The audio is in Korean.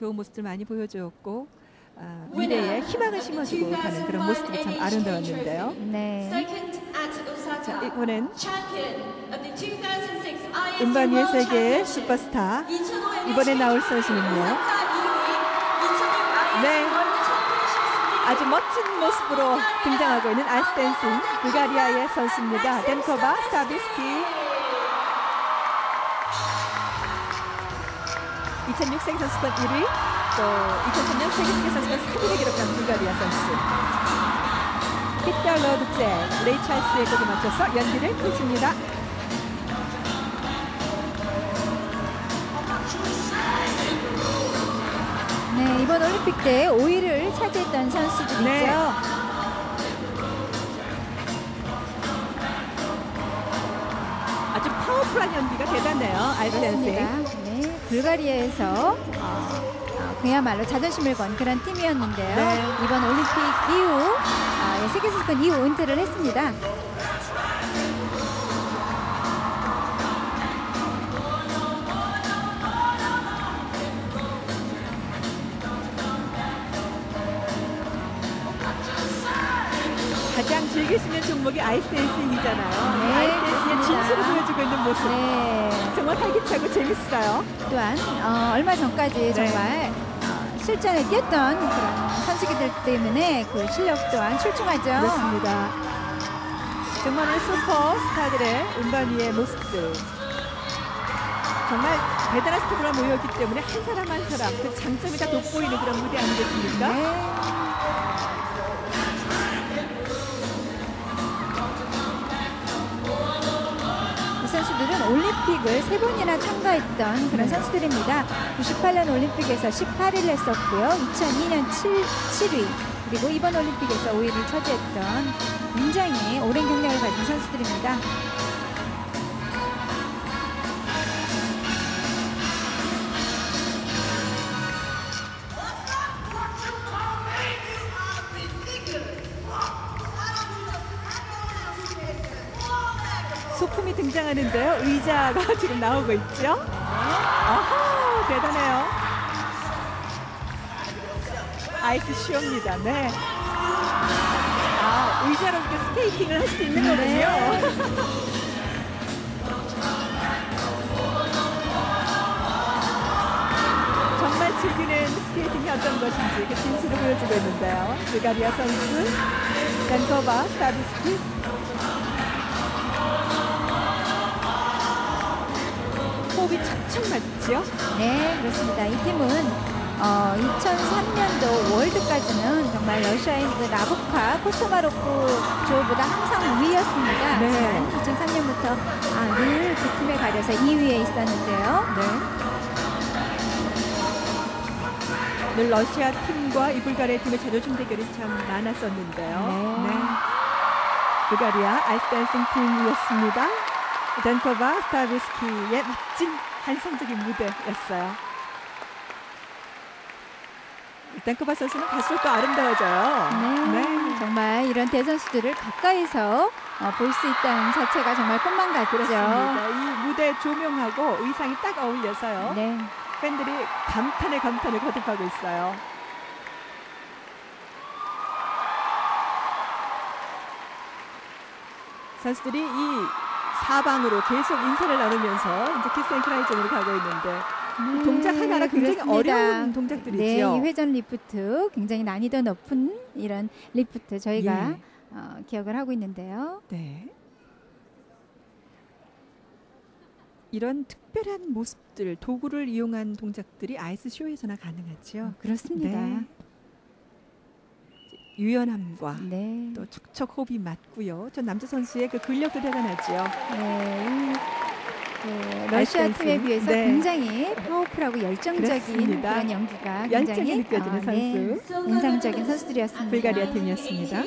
좋은 모습들 많이 보여주었고 아, 미래에 희망을 심어주고 가는 그런 모습들이 참 아름다웠는데요. 네. 자, 이번엔 세계의 세계의 슈퍼스타 이번에 나올 선수는요. 네. 아주 멋진 모습으로 등장하고 있는 아이스댄싱 불가리아의 선수입니다. 덴코바 스타비스키 2006 세계 선수권 1위 또 2003년 세계 세계 선수권 3위를 기록한 불가리아 선수 히터 로드제 레이 찰스의 곡에 맞춰서 연기를 펼칩니다. 네, 이번 올림픽 때 5위를 차지했던 선수들이죠. 네. 아주 파워풀한 연기가 대단해요. 아이스댄싱. 불가리아에서 어, 어, 그야말로 자존심을 건 그런 팀이었는데요. 네. 이번 올림픽 이후 어, 예, 세계선수권 이후 은퇴를 했습니다. 가장 즐길 수 있는 종목이 아이스댄싱이잖아요. 네, 아이스댄싱의. 진수를 보여주고 있는 모습. 네, 활기차고 재밌어요. 또한 어, 얼마 전까지 네. 정말 어, 실전에 뛰었던 그런 선수기들 때문에 그 실력 또한 출중하죠. 그렇습니다. 정말 슈퍼스타들의 음반 위의 모습들. 정말 대단한 스타들만 모여있기 때문에 한 사람 한 사람 그 장점이 다 돋보이는 그런 무대 아니겠습니까? 네. 올림픽을 세 번이나 참가했던 그런 네. 선수들입니다. 98년 올림픽에서 18위를 했었고요. 2002년 7, 7위 그리고 이번 올림픽에서 5위를 차지했던 굉장히 오랜 경력을 가진 선수들입니다. 소품이 등장하는데요. 의자가 지금 나오고 있죠. 아하, 대단해요. 아이스 쇼입니다. 네. 아, 의자로 이렇게 스케이팅을 할 수도 있는 거군요. 정말 즐기는 스케이팅이 어떤 것인지 그 진수를 보여주고 있는데요. 불가리아 선수, 벤코바 스타비스키, 척척 맞죠? 네, 그렇습니다. 이 팀은 어, 2003년도 월드까지는 정말 러시아인 그 라부카 코스마로프 조보다 항상 우위였습니다. 네. 하지만 2003년부터 아, 늘 그 팀에 가려서 2위에 있었는데요. 네. 늘 러시아 팀과 이 불가리아 팀의 자존심 대결이 참 많았었는데요. 네. 불가리아 아이스댄싱 팀이었습니다. 덴코바 스타비스키의 멋진 환상적인 무대였어요. 덴코바 선수는 갈수록 더 아름다워져요. 네, 정말 이런 대선수들을 가까이서 어, 볼수 있다는 자체가 정말 꿈만 같죠. 그렇습니다. 이 무대 조명하고 의상이 딱 어울려서요. 네. 팬들이 감탄에 감탄을 거듭하고 있어요. 선수들이 이 사방으로 계속 인사를 나누면서 이제 키스앤크라이존으로 가고 있는데 이 동작 하나가 굉장히 네, 그렇습니다. 어려운 동작들이죠. 네, 이 회전 리프트 굉장히 난이도 높은 이런 리프트 저희가 예. 어, 기억을 하고 있는데요. 네. 이런 특별한 모습들, 도구를 이용한 동작들이 아이스 쇼에서나 가능하죠. 그렇습니다. 네. 유연함과 네. 또 척척 호흡이 맞고요. 전 남자 선수의 그 근력도 대단하죠. 네, 이, 그 러시아. 팀에 비해서 네. 굉장히 파워풀하고 열정적인. 그런 연기가 굉장히 느껴지는 어, 네, 선수. 인상적인 선수들이었습니다. 불가리아 팀이었습니다.